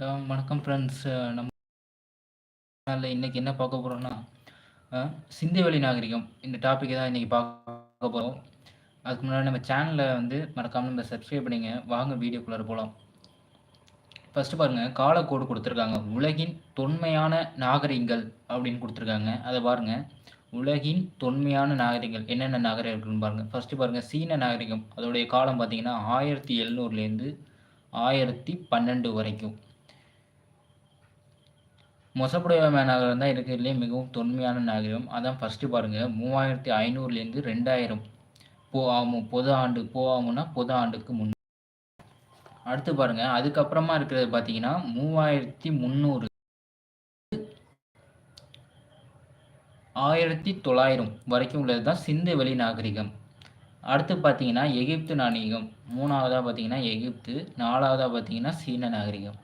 வணக்கம் ஃப்ரெண்ட்ஸ். நம்ம இன்னைக்கு என்ன பார்க்க போகிறோம்னா அ நாகரிகம் இந்த டாப்பிக்கை தான் இன்றைக்கி பார்க்க போகிறோம் அதுக்கு முன்னாடி நம்ம சேனலை வந்து மறக்காமல் நம்ம சப்ஸ்கிரைப் பண்ணிங்க. வாங்க வீடியோக்குள்ளே போகலாம் ஃபஸ்ட்டு பாருங்க, காலக்கோடு கொடுத்துருக்காங்க உலகின் தொன்மையான நாகரிகங்கள் அப்படின்னு கொடுத்துருக்காங்க அதை பாருங்கள் உலகின் தொன்மையான நாகரிகங்கள் என்னென்ன நாகரிகம் இருக்குன்னு பாருங்கள் ஃபஸ்ட்டு பாருங்க சீன நாகரிகம். அதோடைய காலம் பார்த்தீங்கன்னா, 1700லேருந்து 1012 வரைக்கும். மெசொப்பொட்டேமியா நகரம் தான் இருக்கிறதுலயே மிகவும் தொன்மையான நகரம் அதான் ஃபர்ஸ்ட்டு பாருங்க. 3500லேருந்து 2000 பொ ஆமு பொது ஆண்டு போ ஆமுன்னா பொது ஆண்டுக்கு முன். அடுத்து பாருங்க, அதுக்கப்புறமா இருக்கிறது பார்த்தீங்கன்னா, 3300 1900 வரைக்கும் உள்ளது தான் சிந்து வெளி நாகரிகம். அடுத்து பார்த்தீங்கன்னா, எகிப்து நாகரிகம். மூணாவதாக பார்த்தீங்கன்னா எகிப்து. நாலாவதாக பார்த்தீங்கன்னா, சீன நாகரிகம்.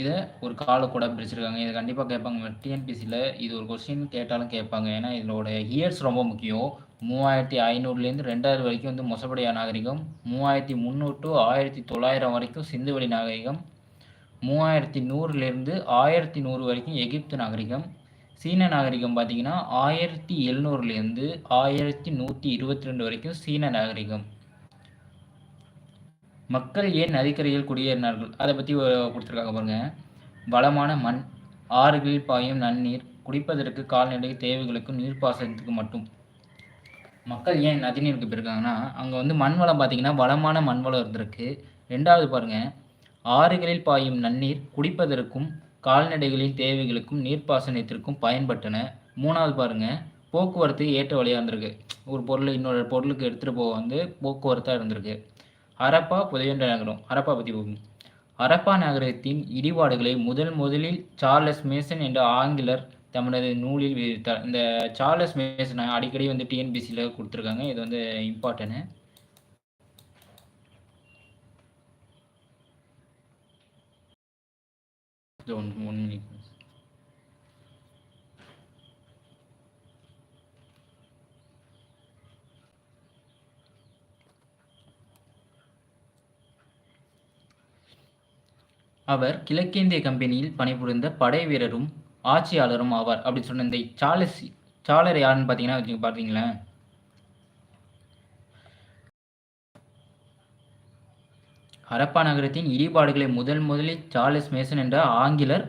இதை ஒரு காலக்கோடா பிரிச்சிருக்காங்க. இதை கண்டிப்பாக கேட்பாங்க. டிஎன்பிசியில் இது ஒரு கொஸ்டின் கேட்டாலும் கேட்பாங்க. ஏன்னா, இதோட இயர்ஸ் ரொம்ப முக்கியம். 3500லேருந்து 2000 வரைக்கும் வந்து மொசப்படியா நாகரிகம். மூவாயிரத்தி முன்னூற்று ஆயிரத்தி தொள்ளாயிரம் வரைக்கும் சிந்துவெளி நாகரிகம். 3100லேருந்து 1100 வரைக்கும் எகிப்து நாகரிகம். சீன நாகரிகம் பார்த்தீங்கன்னா, 1700லேருந்து 1122 வரைக்கும் சீன நாகரிகம். மக்கள் ஏன் நதிக்கரையில் குடியேறினார்கள்? அதை பற்றி கொடுத்துருக்காங்க பாருங்க. வளமான மண், ஆறுகளில் பாயும் நன்னீர், குடிப்பதற்கு, கால்நடை தேவைகளுக்கும், நீர்ப்பாசனத்துக்கு மட்டும். மக்கள் ஏன் நதிநீருக்கு போயிருக்காங்கன்னா, அங்கே வந்து மண் வளம் பார்த்தீங்கன்னா, வளமான மண் வளம் இருந்திருக்கு. ரெண்டாவது பாருங்க, ஆறுகளில் பாயும் நன்னீர் குடிப்பதற்கும், கால்நடைகளின் தேவைகளுக்கும், நீர்ப்பாசனத்திற்கும் பயன்பட்டன. மூணாவது பாருங்கள் போக்குவரத்து ஏற்ற வழியாக இருந்திருக்கு. ஒரு பொருள் இன்னொரு பொருளுக்கு எடுத்துகிட்டு போக வந்து போக்குவரத்தாக இருந்திருக்கு. ஹரப்பா புதையண்ட நகரம். ஹரப்பா பற்றி போகும் ஹரப்பா நகரத்தின் இடிபாடுகளை முதல் முதலில் சார்லஸ் மேசன் என்ற ஆங்கிலர் தமது நூலில் விதித்தார் இந்த சார்லஸ் மேசன் அடிக்கடி வந்து டிஎன்பிசியில் கொடுத்துருக்காங்க இது வந்து இம்பார்ட்டன்னு ஒன் ஒன் மினிட். அவர் கிழக்கிந்திய கம்பெனியில் பணிபுரிந்த படை வீரரும், ஆட்சியாளரும் ஆவார். அப்படின்னு சொன்ன இந்த சார்லஸ் சார்லர் யாருன்னு பார்த்தீங்கன்னா வச்சுங்க பார்த்தீங்களேன். ஹரப்பா நகரத்தின் இடிபாடுகளை முதல் முதலில் சார்லஸ் மேசன் என்ற ஆங்கிலர்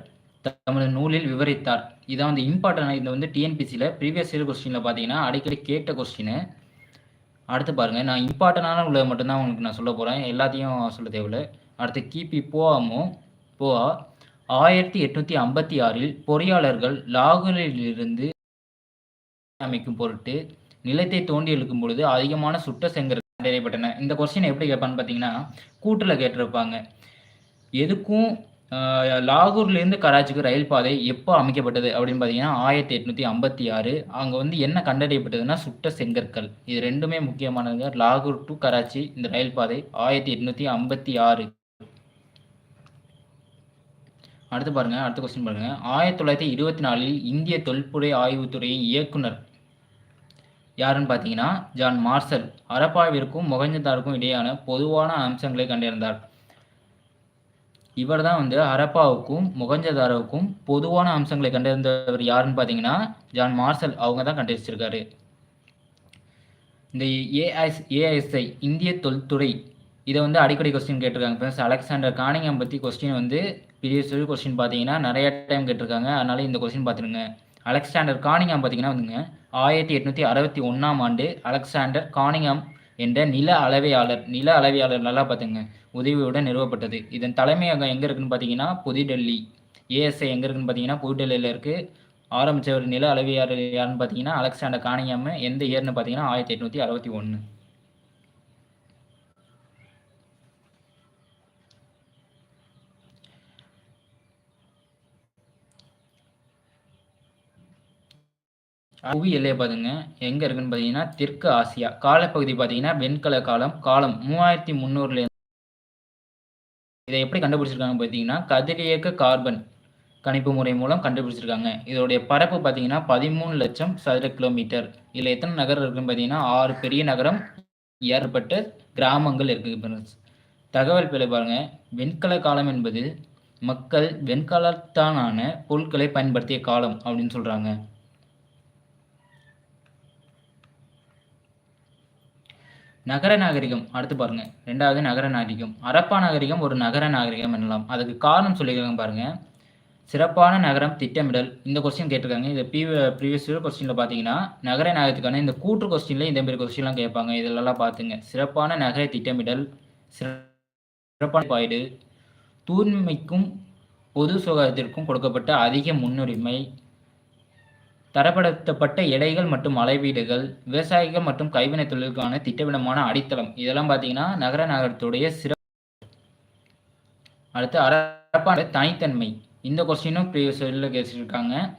தமது நூலில் விவரித்தார். இதான் வந்து இம்பார்ட்டன் இது வந்து டிஎன்பிசியில் ப்ரீவியஸ் இயர் கொஸ்டினில் பார்த்தீங்கன்னா, அடிக்கடி கேட்ட கொஸ்டின். அடுத்து பாருங்கள் நான் இம்பார்ட்டனான உள்ளதை மட்டும்தான் உங்களுக்கு நான் சொல்லப் போகிறேன் எல்லாத்தையும் சொல்ல தேவையில்ல. அடுத்து கிபி போஆமு போஆ 1856ல் பொறியாளர்கள் லாகூரிலிருந்து அமைக்கும் பொருட்டு நிலத்தை தோண்டி எழுக்கும் பொழுது அதிகமான சுட்ட செங்கற்கள் கண்டறியப்பட்டன. இந்த கொஸ்டின் எப்படி கேட்பான்னு பார்த்தீங்கன்னா, கூட்டில் கேட்டிருப்பாங்க. எதுக்கும் லாகூர்லேருந்து கராச்சிக்கு ரயில் பாதை எப்போ அமைக்கப்பட்டது? அப்படின்னு பார்த்தீங்கன்னா, ஆயிரத்தி எட்நூற்றி ஐம்பத்தி ஆறு அங்கே வந்து என்ன கண்டறியப்பட்டதுன்னா, சுட்ட செங்கற்கள். இது ரெண்டுமே முக்கியமானதுங்க. லாகூர் டூ கராச்சி இந்த ரயில் பாதை 1856. அடுத்து பாருங்க, அடுத்த கொஸ்டின் பாருங்க. 1924ல் இந்திய தொல்பொருள் ஆய்வுத்துறையின் இயக்குனர் யாருன்னு பார்த்தீங்கன்னா, ஜான் மார்சல். ஹரப்பாவிற்கும் மொகஞ்சதாருக்கும் இடையான பொதுவான அம்சங்களை கண்டிருந்தார் இவர் தான் வந்து ஹரப்பாவுக்கும், மொகஞ்சதாரோவுக்கும் பொதுவான அம்சங்களை கண்டறிந்தவர் யாருன்னு பார்த்தீங்கன்னா, ஜான் மார்சல். அவங்க தான் கண்டுபிடிச்சிருக்காரு. இந்த ஏஐஸ் ஏஐஎஸ்ஐ இந்திய தொல்துறை. இதை வந்து அடிக்கடி கொஸ்டின் கேட்டிருக்காங்க ஃப்ரெண்ட்ஸ் அலெக்சாண்டர் கானிங்ஹாம் பத்தி கொஸ்டின் வந்து ப்ரீவியஸ் கொஸ்டின் பார்த்தீங்கன்னா, நிறைய டைம் கேட்டிருக்காங்க. அதனால இந்த கொஸ்டின் பார்த்துருங்க. அலெக்சாண்டர் கானிங்காம் பார்த்தீங்கன்னா வந்துங்க, 1861ஆம் ஆண்டு அலெக்சாண்டர் கானிங்காம் என்ற நில அளவையாளர் நில அளவையாளர் நல்லா பார்த்துங்க உதவியுடன் நிறுவப்பட்டது. இதன் தலைமையகம் எங்கே இருக்குன்னு பார்த்தீங்கன்னா, புதுடெல்லி. ஏஎஸ்ஐ எங்கே இருக்குன்னு பார்த்தீங்கன்னா, புதுடெல்லியில இருக்கு. ஆரம்பிச்சவர் நில அளவையாளர் யாருன்னு பார்த்தீங்கன்னா, அலெக்சாண்டர் கானிங்ஹாம். எந்த இயர்னு பார்த்தீங்கன்னா, 1861. புவி எல்லையை பாருங்க. எங்கே இருக்குன்னு பார்த்தீங்கன்னா, தெற்கு ஆசியா. காலப்பகுதி பார்த்தீங்கன்னா, வெண்கல காலம். காலம் 3300ல இதை எப்படி கண்டுபிடிச்சிருக்காங்கன்னு பார்த்தீங்கன்னா, கதிரியக்க கார்பன் கணிப்பு முறை மூலம் கண்டுபிடிச்சிருக்காங்க. இதோடைய பரப்பு பார்த்தீங்கன்னா, பதிமூணு லட்சம் சதுர கிலோமீட்டர். இதில் எத்தனை நகரம் இருக்குன்னு பார்த்தீங்கன்னா, ஆறு பெரிய நகரம், ஏற்பட்ட கிராமங்கள் இருக்கு தகவல் பிள்ளை பாருங்க வெண்கல காலம் என்பது மக்கள் வெண்கலத்தானான பொருட்களை பயன்படுத்திய காலம் அப்படின்னு சொல்றாங்க நகர நாகரிகம். அடுத்து பாருங்க. ரெண்டாவது நகர நாகரிகம். அரப்பா நாகரிகம் ஒரு நகர நாகரிகம் எனலாம். அதுக்கு காரணம் சொல்லியிருக்காங்க பாருங்க. சிறப்பான நகரம் திட்டமிடல். இந்த கொஸ்டின் கேட்டிருக்காங்க. இது ப்ரீ ப்ரீவியஸ் கொஸ்டினில் பார்த்தீங்கன்னா நகர நாகரத்துக்கான இந்த கூற்று கொஸ்டினில் இந்த மாதிரி கொஸ்டின்லாம் கேட்பாங்க. இதெல்லாம் பார்த்துங்க. சிறப்பான நகர திட்டமிடல் சிறப்பான பாய்டு தூய்மைக்கும் பொது சுகாதாரத்திற்கும் கொடுக்கப்பட்ட அதிக முன்னுரிமை தரப்படுத்தப்பட்ட எடைகள் மற்றும் அளவீடுகள் விவசாயிகள் மற்றும் கைவினைத் தொழிலுக்கான திட்டமிடமான அடித்தளம். இதெல்லாம் பார்த்தீங்கன்னா நகர நகரத்துடைய சிறப்பு. அடுத்து அரப்பான தனித்தன்மை. இந்த கொஸ்டினும் ப்ரீவியஸ் இதில் கேட்டிருக்காங்க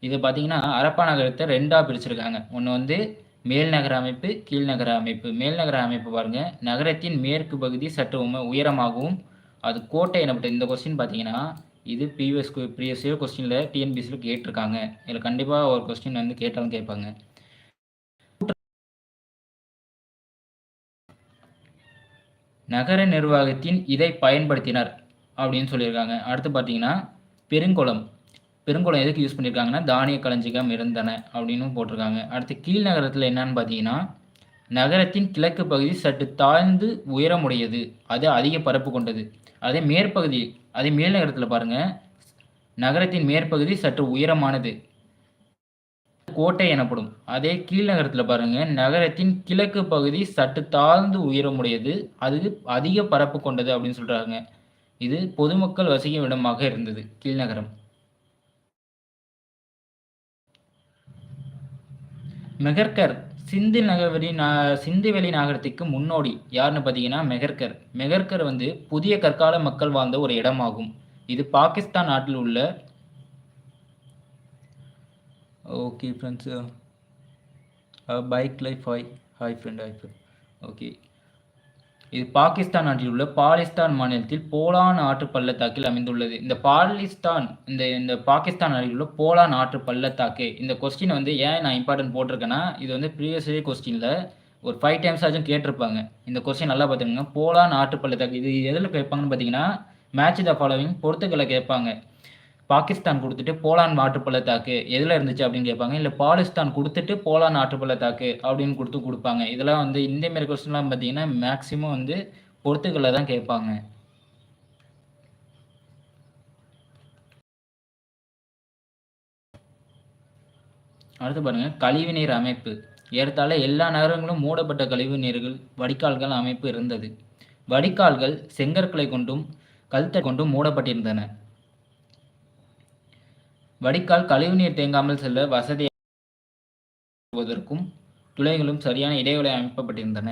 இது பார்த்தீங்கன்னா அரப்பா நகரத்தை ரெண்டாக பிரிச்சிருக்காங்க. ஒன்று வந்து மேல் நகர அமைப்பு கீழ்நகர அமைப்பு. மேல் நகர அமைப்பு பாருங்கள் நகரத்தின் மேற்கு பகுதி சற்று உம- உயரமாகவும் அது கோட்டை எனப்பட்ட இந்த கொஸ்டின் பார்த்தீங்கன்னா இது ப்ரீவியஸ் ப்ரீவியஸ் இயர் கொஸ்டினில் டிஎன்பிசியில் கேட்டிருக்காங்க. இதில் கண்டிப்பாக ஒரு கொஸ்டின் வந்து கேட்டாலும் கேட்பாங்க. நகர நிர்வாகத்தின் இதை பயன்படுத்தினர் அப்படின்னு சொல்லியிருக்காங்க. அடுத்து பார்த்தீங்கன்னா பெருங்குளம். பெருங்குளம் எதுக்கு யூஸ் பண்ணியிருக்காங்கன்னா தானிய களஞ்சிகம் இருந்தன அப்படின்னு போட்டிருக்காங்க. அடுத்து கீழ் நகரத்தில் என்னன்னு பார்த்தீங்கன்னா நகரத்தின் கிழக்கு பகுதி சற்று தாழ்ந்து உயரமுடையது. அது அதிக பரப்பு கொண்டது. அதே மேற்பகுதி அதே மேல் நகரத்தில் பாருங்கள் நகரத்தின் மேற்பகுதி சற்று உயரமானது. கோட்டை எனப்படும். அதே கீழ் நகரத்தில் நகரத்தின் கிழக்கு பகுதி சற்று தாழ்ந்து உயரமுடையது. அது அதிக பரப்பு கொண்டது அப்படின்னு சொல்கிறாங்க இது பொதுமக்கள் வசிக்கும் இடமாக இருந்தது. கீழ்நகரம் மெகர்கர் சிந்து நகர்வெளி சிந்துவெளி நகரத்துக்கு முன்னோடி யாருன்னு பார்த்தீங்கன்னா மெகர்கர். மெகர்கர் வந்து புதிய கற்கால மக்கள் வாழ்ந்த ஒரு இடமாகும். இது பாகிஸ்தான் நாட்டில் உள்ள okay friends bike life hi hi friend hi friend okay இது பாகிஸ்தான் நாட்டில் உள்ள பாலிஸ்தான் மாநிலத்தில் போலான் ஆற்று பள்ளத்தாக்கில் அமைந்துள்ளது. இந்த பாலிஸ்தான் இந்த இந்த பாகிஸ்தான் நாட்டில் உள்ள போலான் ஆற்று பள்ளத்தாக்கு இந்த கொஸ்டினை வந்து ஏன் நான் இம்பார்ட்டன்ட் போட்டிருக்கேன்னா இது வந்து ப்ரீவியஸ் இயர் கொஸ்டினில் ஒரு ஃபைவ் டைம்ஸ் ஆச்சும் கேட்டிருப்பாங்க. இந்த கொஸ்டின் நல்லா பார்த்துக்கோங்க. போலான் ஆற்று பள்ளத்தாக்கு இது எதில் கேட்பாங்கன்னு பார்த்தீங்கன்னா மேட்ச் த ஃபாலோவிங் பொறுத்துக்களை கேட்பாங்க. பாகிஸ்தான் கொடுத்துட்டு போலான் ஆற்று பள்ளத்தாக்கு எதில் இருந்துச்சு அப்படின்னு கேட்பாங்க இல்லை பாலிஸ்தான் கொடுத்துட்டு போலான் ஆற்று பள்ளத்தாக்கு அப்படின்னு கொடுத்து கொடுப்பாங்க. இதெல்லாம் வந்து இந்த மாதிரி கொஸ்டின்லாம் பார்த்தீங்கன்னா மேக்ஸிமம் வந்து பொறுத்துக்களில் தான் கேட்பாங்க. அடுத்து பாருங்க கழிவுநீர் அமைப்பு. ஏறத்தாழ எல்லா நகரங்களும் மூடப்பட்ட கழிவு நீர்கள் வடிகால்கள் அமைப்பு இருந்தது. வடிகால்கள் செங்கற்களை கொண்டும் கழுத்தை கொண்டும் மூடப்பட்டிருந்தன. வடிகால் கழிவுநீர் தேங்காமல் செல்ல வசதியாவதற்கும் துளைகளும் சரியான இடைவெளி அமைக்கப்பட்டிருந்தன.